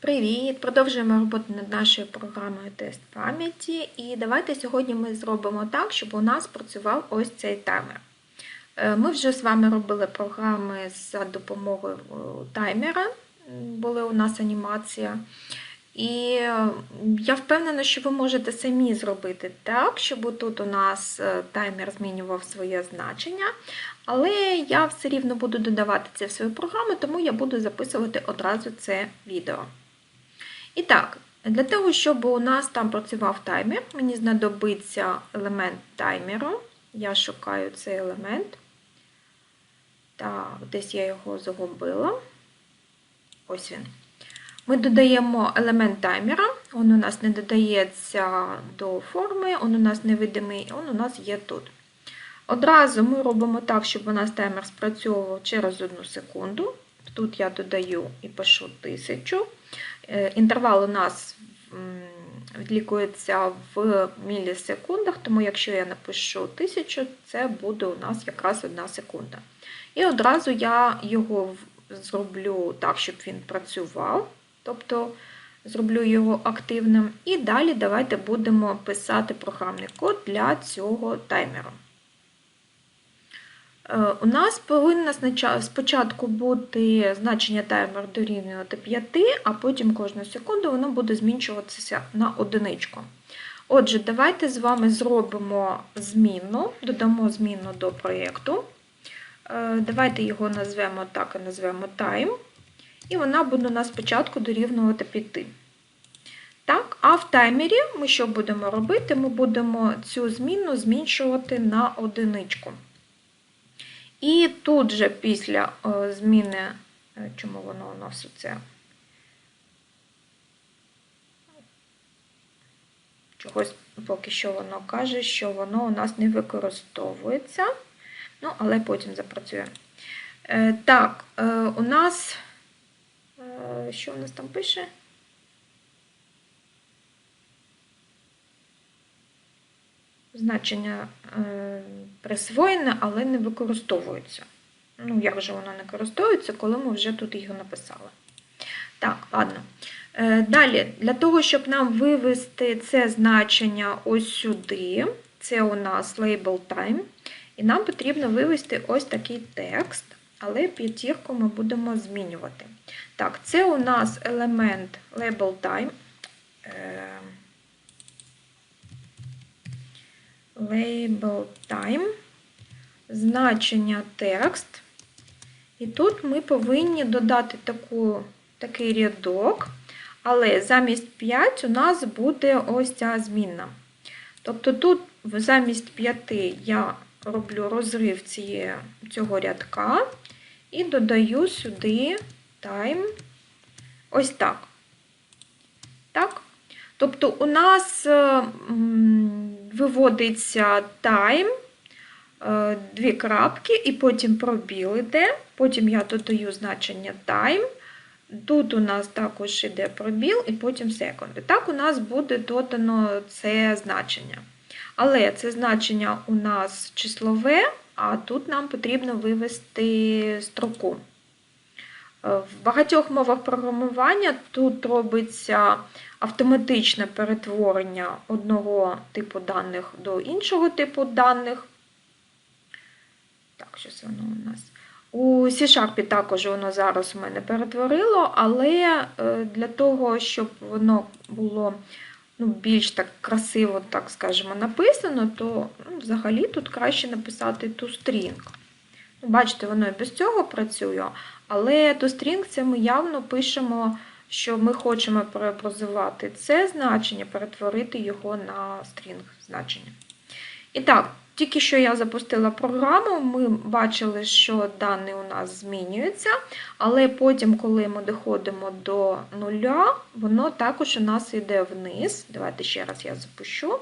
Привіт! Продовжуємо роботу над нашою програмою тест пам'яті. І давайте сьогодні ми зробимо так, щоб у нас працював ось цей таймер. Е, Ми вже з вами робили програми за допомогою е, таймера, була у нас анімація. І е, я впевнена, що ви можете самі зробити так, щоб тут у нас таймер змінював своє значення. Але я все рівно буду додавати це в свою програму, тому я буду записувати одразу це відео. І так, для того, щоб у нас там працював таймер, мені знадобиться елемент таймеру. Я шукаю цей елемент. Так, десь я його загубила. Ось він. Ми додаємо елемент таймера, він у нас не додається до форми, він у нас невидимий, він у нас є тут. Одразу ми робимо так, щоб у нас таймер спрацьовував через одну секунду. Тут я додаю і пишу 1000. Е, Інтервал у нас відлікується в мілісекундах, тому якщо я напишу 1000, це буде у нас якраз одна секунда. І одразу я його зроблю так, щоб він працював, тобто зроблю його активним. І далі давайте будемо писати програмний код для цього таймеру. Е, У нас повинно спочатку бути значення таймер дорівнювати 5, а потім кожну секунду воно буде зміншуватися на одиничку. Отже, давайте з вами зробимо змінну, додамо змінну до проєкту. Е, Давайте його назвемо так і назвемо time. І вона буде у нас спочатку дорівнювати 5. Так, а в таймері ми що будемо робити? Ми будемо цю змінну зміншувати на одиничку. І тут же після е, зміни, е, чому воно у нас оце? Чогось поки що воно каже, що воно у нас не використовується. Ну, але потім запрацює. Е, Так, у нас, що у нас там пише? Значення е, присвоєне, але не використовується. Ну, як же воно не користується, коли ми вже тут його написали. Так, ладно. Е, Далі, для того, щоб нам вивести це значення ось сюди, це у нас label time, і нам потрібно вивести ось такий текст, але п'ятірку ми будемо змінювати. Так, це у нас елемент label time. Label time, значення текст. І тут ми повинні додати таку, такий рядок, але замість 5 у нас буде ось ця змінна. Тобто тут замість 5 я роблю розрив цієї, цього рядка і додаю сюди time ось так. Так? Тобто у нас е, виводиться time, е, дві крапки, і потім пробіл іде, потім я додаю значення time. Тут у нас також йде пробіл, і потім секунди. Так у нас буде додано це значення. Але це значення у нас числове, а тут нам потрібно вивести строку. Е, В багатьох мовах програмування тут робиться автоматичне перетворення одного типу даних до іншого типу даних. Так, щось воно у нас. У C-Sharp також воно зараз у мене перетворило, але е, для того, щоб воно було ну, більш так красиво, так скажемо, написано, то ну, взагалі тут краще написати toString. Бачите, воно і без цього працює, але toString це ми явно пишемо, що ми хочемо преобразувати це значення, перетворити його на стрінг значення. І так, тільки що я запустила програму, ми бачили, що дані у нас змінюються, але потім, коли ми доходимо до нуля, воно також у нас йде вниз. Давайте ще раз я запущу.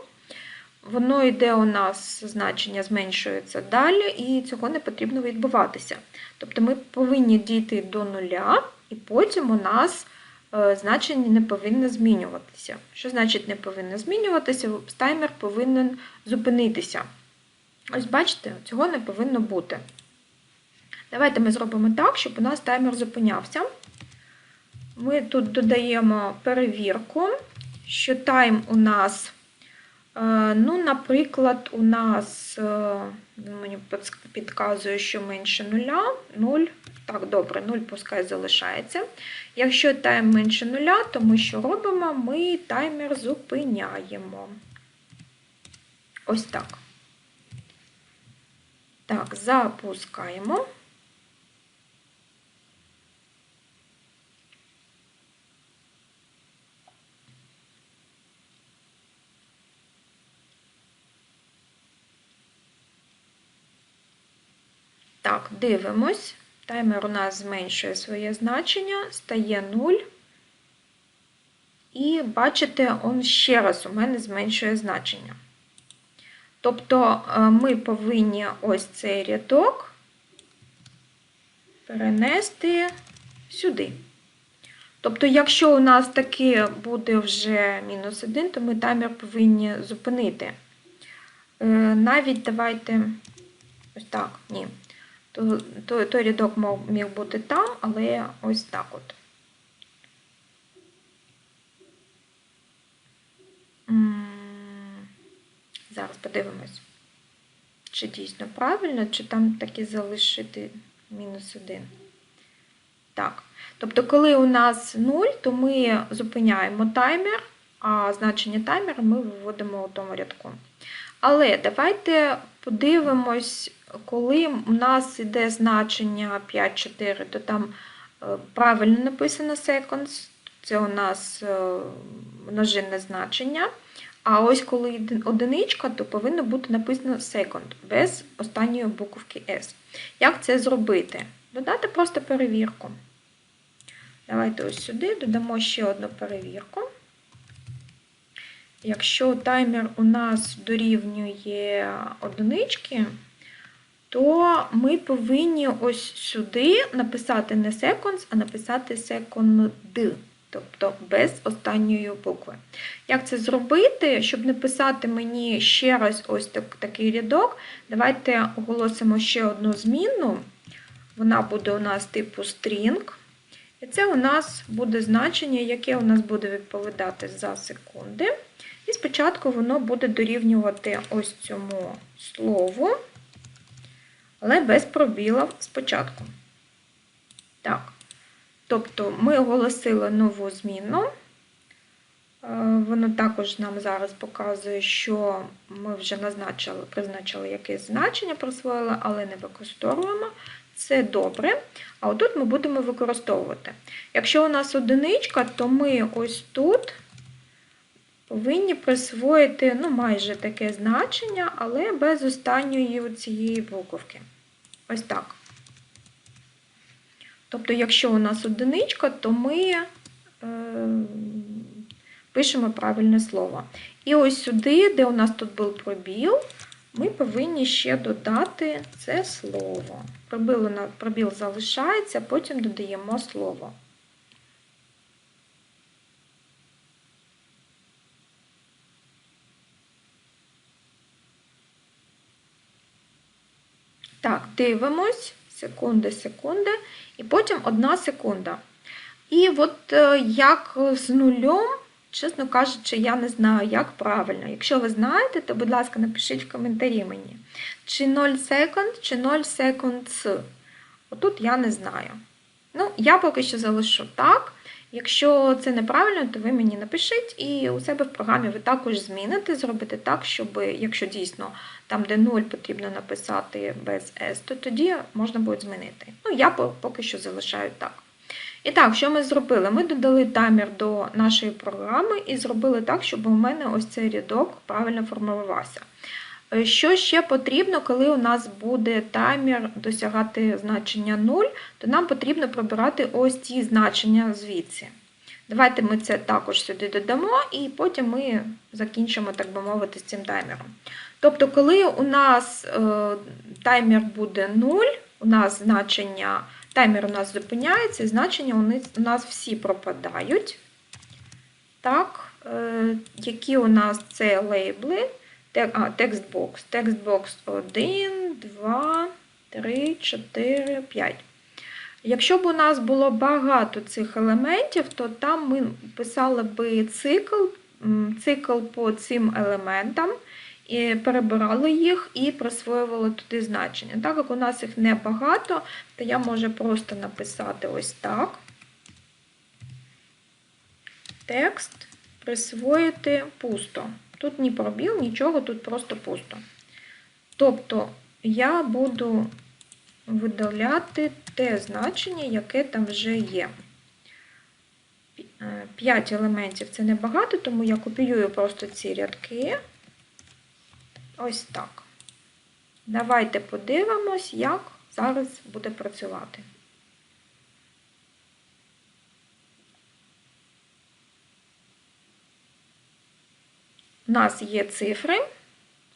Воно йде у нас, значення зменшується далі, і цього не потрібно відбуватися. Тобто ми повинні дійти до нуля, і потім у нас е, значення не повинно змінюватися. Що значить не повинно змінюватися? Таймер повинен зупинитися. Ось бачите, цього не повинно бути. Давайте ми зробимо так, щоб у нас таймер зупинявся. ми тут додаємо перевірку, що тайм у нас, ну, наприклад, у нас, е, мені підказує, що менше нуля, 0. Так, добре, 0 пускай залишається. Якщо тайм менше нуля, то ми що робимо? Ми таймер зупиняємо. Ось так. Так, запускаємо. Так, дивимось. Таймер у нас зменшує своє значення, стає 0. І бачите, он ще раз у мене зменшує значення. Тобто е, ми повинні ось цей рядок перенести сюди. Тобто, якщо у нас таки буде вже мінус 1, то ми таймер повинні зупинити. Е, навіть давайте ось так, ні. То, то, той рядок міг бути там, але ось так от. Зараз подивимось, чи дійсно правильно, чи там таки залишити мінус 1. Так. Тобто, коли у нас 0, то ми зупиняємо таймер, а значення таймера ми виводимо у тому рядку. Але давайте подивимось, коли у нас йде значення 5-4, то там е, правильно написано seconds, це у нас е, множинне значення. А ось коли одиничка, то повинно бути написано second, без останньої буковки S. Як це зробити? Додати просто перевірку. Давайте ось сюди додамо ще одну перевірку. Якщо таймер у нас дорівнює одинички, то ми повинні ось сюди написати не seconds, а написати second тобто без останньої букви. Як це зробити? Щоб не писати мені ще раз ось так, такий рядок, давайте оголосимо ще одну зміну. Вона буде у нас типу string. І це у нас буде значення, яке у нас буде відповідати за секунди. І спочатку воно буде дорівнювати ось цьому слову, але без пробілів спочатку. Так. Тобто ми оголосили нову зміну. Е, воно також нам зараз показує, що ми вже назначили, призначили якесь значення, присвоїли, але не використовуємо. Це добре. А отут ми будемо використовувати. Якщо у нас одиничка, то ми ось тут повинні присвоїти ну, майже таке значення, але без останньої цієї буковки. Ось так. Тобто, якщо у нас одиничка, то ми е, пишемо правильне слово. І ось сюди, де у нас тут був пробіл, ми повинні ще додати це слово. Пробіл, пробіл залишається, потім додаємо слово. Так, дивимось, секунди, секунди і потім одна секунда. І от е, як з нульом, чесно кажучи, я не знаю, як правильно. Якщо ви знаєте, то, будь ласка, напишіть в коментарі мені. Чи 0 секунд, чи 0 seconds. Отут я не знаю. Ну, я поки що залишу так. Якщо це неправильно, то ви мені напишіть, і у себе в програмі ви також зміните, зробите так, щоб, якщо дійсно там, де 0 потрібно написати без S, то тоді можна буде змінити. Ну, я поки що залишаю так. І так, що ми зробили? Ми додали таймер до нашої програми і зробили так, щоб у мене ось цей рядок правильно формувався. Е, що ще потрібно, коли у нас буде таймер досягати значення 0, то нам потрібно пробирати ось ці значення звідси. Давайте ми це також сюди додамо, і потім ми закінчимо, так би мовити, з цим таймером. Тобто, коли у нас е, таймер буде 0, у нас значення, таймер у нас зупиняється, і значення у нас всі пропадають. Так, е, Які у нас це лейбли? А, текстбокс. Текстбокс 1, 2, 3, 4, 5. Якщо б у нас було багато цих елементів, то там ми писали би цикл, цикл по цим елементам, і перебирали їх і присвоювали туди значення. Так як у нас їх небагато, то я можу просто написати ось так. Текст присвоїти пусто. Тут ні пробіл, нічого, тут просто пусто. Тобто я буду видаляти те значення, яке там вже є. 5 елементів це небагато, тому я копіюю просто ці рядки. Ось так. Давайте подивимось, як зараз буде працювати. У нас є цифри,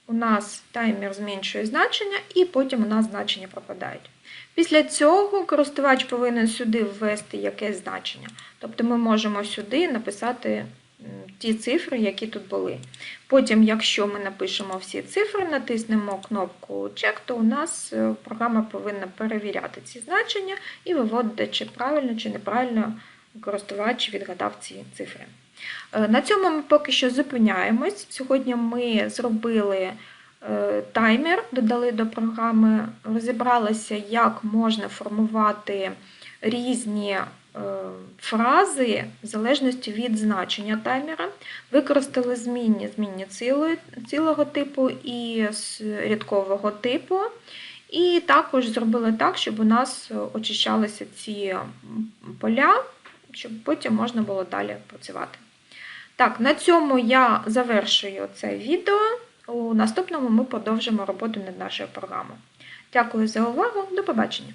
у нас таймер зменшує значення, і потім у нас значення пропадають. Після цього користувач повинен сюди ввести якесь значення. Тобто ми можемо сюди написати ті цифри, які тут були. Потім, якщо ми напишемо всі цифри, натиснемо кнопку Check, то у нас е, програма повинна перевіряти ці значення і виводити, чи правильно, чи неправильно користувач відгадав ці цифри. Е, на цьому ми поки що зупиняємось. Сьогодні ми зробили е, таймер, додали до програми, розібралися, як можна формувати різні фрази в залежності від значення таймера. Використали змінні змінні цілого типу і рядкового типу. І також зробили так, щоб у нас очищалися ці поля, щоб потім можна було далі працювати. Так, на цьому я завершую це відео. У наступному ми продовжимо роботу над нашою програмою. Дякую за увагу, до побачення!